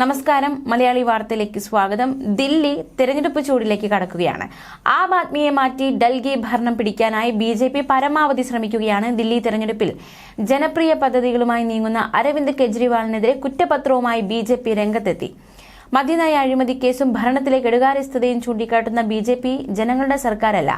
നമസ്കാരം. മലയാളി വാർത്തയിലേക്ക് സ്വാഗതം. ദില്ലി തെരഞ്ഞെടുപ്പ് ചൂടിലേക്ക് കടക്കുകയാണ്. ആം ആദ്മിയെ മാറ്റി ഡൽഹി ഭരണം പിടിക്കാനായി ബി ജെ പി പരമാവധി ശ്രമിക്കുകയാണ് ദില്ലി തെരഞ്ഞെടുപ്പിൽ. ജനപ്രിയ പദ്ധതികളുമായി നീങ്ങുന്ന അരവിന്ദ് കെജ്രിവാളിനെതിരെ കുറ്റപത്രവുമായി ബി ജെ പി രംഗത്തെത്തി. മദ്യനയ അഴിമതി കേസും ഭരണത്തിലെ കെടുകാര്യസ്ഥതയും ചൂണ്ടിക്കാട്ടുന്ന ബി ജെ പി ജനങ്ങളുടെ സർക്കാരല്ല.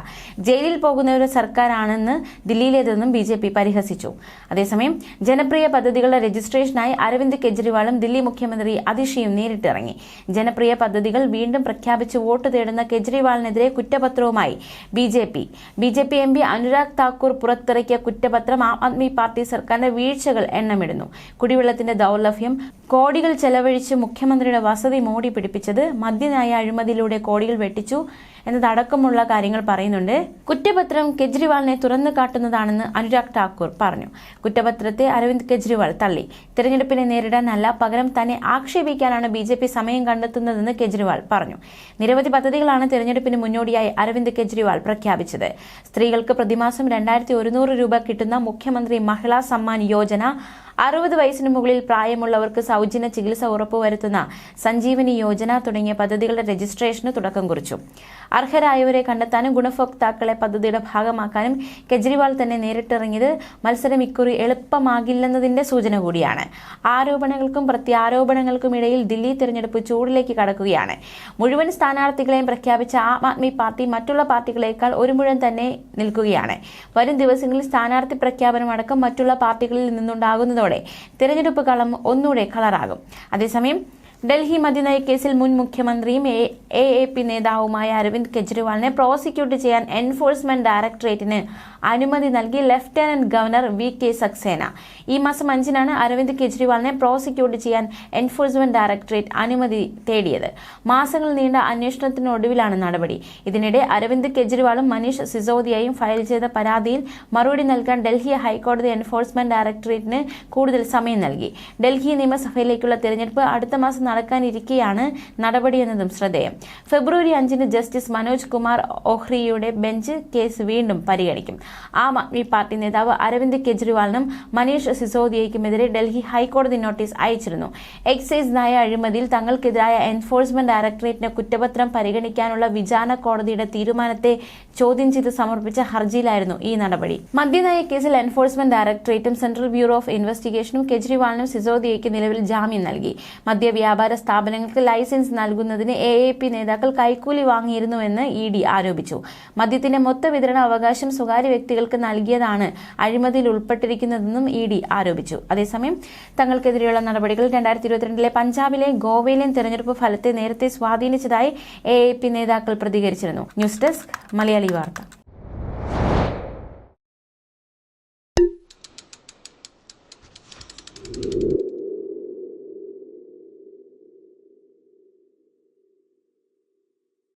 ജയിലിൽ പോകുന്ന ഒരു സർക്കാരാണെന്ന് ദില്ലിയിലേതെന്നും ബി ജെ പി പരിഹസിച്ചു. അതേസമയം ജനപ്രിയ പദ്ധതികളുടെ രജിസ്ട്രേഷനായി അരവിന്ദ് കെജ്രിവാളും ദില്ലി മുഖ്യമന്ത്രി അതിഷിയും നേരിട്ടിറങ്ങി. ജനപ്രിയ പദ്ധതികൾ വീണ്ടും പ്രഖ്യാപിച്ച് വോട്ട് തേടുന്ന കെജ്രിവാളിനെതിരെ കുറ്റപത്രവുമായി B J P. B J P M P Anurag Thakur പുറത്തിറക്കിയ കുറ്റപത്രം ആം ആദ്മി പാർട്ടി സർക്കാരിന്റെ വീഴ്ചകൾ എണ്ണമിടുന്നു. കുടിവെള്ളത്തിന്റെ ദൗർലഭ്യം കോടികൾ ചെലവഴിച്ച് മുഖ്യമന്ത്രിയുടെ വസതി മോടി പിടിപ്പിച്ചത് മദ്യനയ അഴിമതിയിലൂടെ കോടികൾ വെട്ടിച്ചു എന്നതടക്കമുള്ള കാര്യങ്ങൾ പറയുന്നുണ്ട്. കുറ്റപത്രം കെജ്രിവാളിനെ തുറന്നു കാട്ടുന്നതാണെന്ന് അനുരാഗ് ഠാക്കൂർ പറഞ്ഞു. കുറ്റപത്രത്തെ അരവിന്ദ് കെജ്രിവാൾ തള്ളി. തിരഞ്ഞെടുപ്പിനെ നേരിടാനല്ല പകരം തന്നെ ആക്ഷേപിക്കാനാണ് ബി ജെ പി സമയം കണ്ടെത്തുന്നതെന്ന് കെജ്രിവാൾ പറഞ്ഞു. നിരവധി പദ്ധതികളാണ് തിരഞ്ഞെടുപ്പിന് മുന്നോടിയായി അരവിന്ദ് കെജ്രിവാൾ പ്രഖ്യാപിച്ചത്. സ്ത്രീകൾക്ക് പ്രതിമാസം രണ്ടായിരത്തി ഒരുന്നൂറ് രൂപ കിട്ടുന്ന മുഖ്യമന്ത്രി മഹിളാ സമ്മാൻ യോജന അറുപത് വയസ്സിന് മുകളിൽ പ്രായമുള്ളവർക്ക് സൗജന്യ ചികിത്സ ഉറപ്പുവരുത്തുന്ന സഞ്ജീവനി യോജന തുടങ്ങിയ പദ്ധതികളുടെ രജിസ്ട്രേഷന് തുടക്കം കുറിച്ചു. അർഹരായവരെ കണ്ടെത്താനും ഗുണഭോക്താക്കളെ പദ്ധതിയുടെ ഭാഗമാക്കാനും കെജ്രിവാൾ തന്നെ നേരിട്ടിറങ്ങിയത് മത്സരം ഇക്കുറി എളുപ്പമാകില്ലെന്നതിന്റെ സൂചന കൂടിയാണ്. ആരോപണങ്ങൾക്കും പ്രത്യാരോപണങ്ങൾക്കും ഇടയിൽ ദില്ലി തിരഞ്ഞെടുപ്പ് ചൂടിലേക്ക് കടക്കുകയാണ്. മുഴുവൻ സ്ഥാനാർത്ഥികളെയും പ്രഖ്യാപിച്ച ആം ആദ്മി പാർട്ടി മറ്റുള്ള പാർട്ടികളെക്കാൾ ഒരു മുഴുവൻ തന്നെ നിൽക്കുകയാണ്. വരും ദിവസങ്ങളിൽ സ്ഥാനാർത്ഥി പ്രഖ്യാപനമടക്കം മറ്റുള്ള പാർട്ടികളിൽ നിന്നുണ്ടാകുന്നതോടെ തിരഞ്ഞെടുപ്പ് കളം ഒന്നുകൂടെ കളറാകും. അതേസമയം ഡൽഹി മദ്യനയ കേസിൽ മുൻ മുഖ്യമന്ത്രിയും എ എ പി നേതാവുമായ അരവിന്ദ് കെജ്രിവാളിനെ പ്രോസിക്യൂട്ട് ചെയ്യാൻ എൻഫോഴ്സ്മെന്റ് ഡയറക്ടറേറ്റിന് അനുമതി നൽകി lieutenant governor V K Saxena. ഈ മാസം അഞ്ചിനാണ് അരവിന്ദ് കെജ്രിവാളിനെ പ്രോസിക്യൂട്ട് ചെയ്യാൻ എൻഫോഴ്സ്മെന്റ് ഡയറക്ടറേറ്റ് അനുമതി തേടിയത്. മാസങ്ങൾ നീണ്ട അന്വേഷണത്തിനൊടുവിലാണ് നടപടി. ഇതിനിടെ അരവിന്ദ് കെജ്രിവാളും മനീഷ് സിസോദിയയും ഫയൽ ചെയ്ത പരാതിയിൽ മറുപടി നൽകാൻ ഡൽഹി ഹൈക്കോടതി എൻഫോഴ്സ്മെന്റ് ഡയറക്ടറേറ്റിന് കൂടുതൽ സമയം നൽകി. ഡൽഹി നിയമസഭയിലേക്കുള്ള തിരഞ്ഞെടുപ്പ് അടുത്ത മാസം നടക്കാനിരിക്കെയാണ് നടപടിയെന്നതും ശ്രദ്ധേയം. ഫെബ്രുവരി അഞ്ചിന് ജസ്റ്റിസ് മനോജ് കുമാർ ഓഹ്രിയുടെ ബെഞ്ച് കേസ് വീണ്ടും പരിഗണിക്കും. ആം ആദ്മി പാർട്ടി നേതാവ് അരവിന്ദ് കെജ്രിവാളിനും മനീഷ് സിസോദിയയ്ക്കുമെതിരെ ഡൽഹി ഹൈക്കോടതി നോട്ടീസ് അയച്ചിരുന്നു. എക്സൈസ് നയ അഴിമതിയിൽ തങ്ങൾക്കെതിരായ എൻഫോഴ്സ്മെന്റ് ഡയറക്ടറേറ്റിന് കുറ്റപത്രം പരിഗണിക്കാനുള്ള വിചാരണ കോടതിയുടെ തീരുമാനത്തെ ചോദ്യം ചെയ്ത് സമർപ്പിച്ച ഹർജിയിലായിരുന്നു ഈ നടപടി. മദ്യനയ കേസിൽ എൻഫോഴ്സ്മെന്റ് ഡയറക്ടറേറ്റും സെൻട്രൽ ബ്യൂറോ ഓഫ് ഇൻവെസ്റ്റിഗേഷനും കെജ്രിവാളിനും സിസോദിയയ്ക്ക് നിലവിൽ ജാമ്യം നൽകി. മദ്യവ്യാപാര സ്ഥാപനങ്ങൾക്ക് ലൈസൻസ് നൽകുന്നതിന് എ എ പി നേതാക്കൾ കൈക്കൂലി വാങ്ങിയിരുന്നുവെന്ന് ഇ ഡി ആരോപിച്ചു. മദ്യത്തിന്റെ മൊത്ത വിതരണ അവകാശം സ്വകാര്യ വ്യക്തികൾക്ക് നൽകിയതാണ് അഴിമതിയിൽ ഉൾപ്പെട്ടിരിക്കുന്നതെന്നും ഇ ഡി ആരോപിച്ചു. അതേസമയം തങ്ങൾക്കെതിരെയുള്ള നടപടികൾ രണ്ടായിരത്തി ഇരുപത്തിരണ്ടിലെ പഞ്ചാബിലെ ഗോവയിലെയും തെരഞ്ഞെടുപ്പ് ഫലത്തെ നേരത്തെ സ്വാധീനിച്ചതായി എ എ പി നേതാക്കൾ പ്രതികരിച്ചിരുന്നു. ന്യൂസ് ഡെസ്ക് മലയാളി വാർത്ത.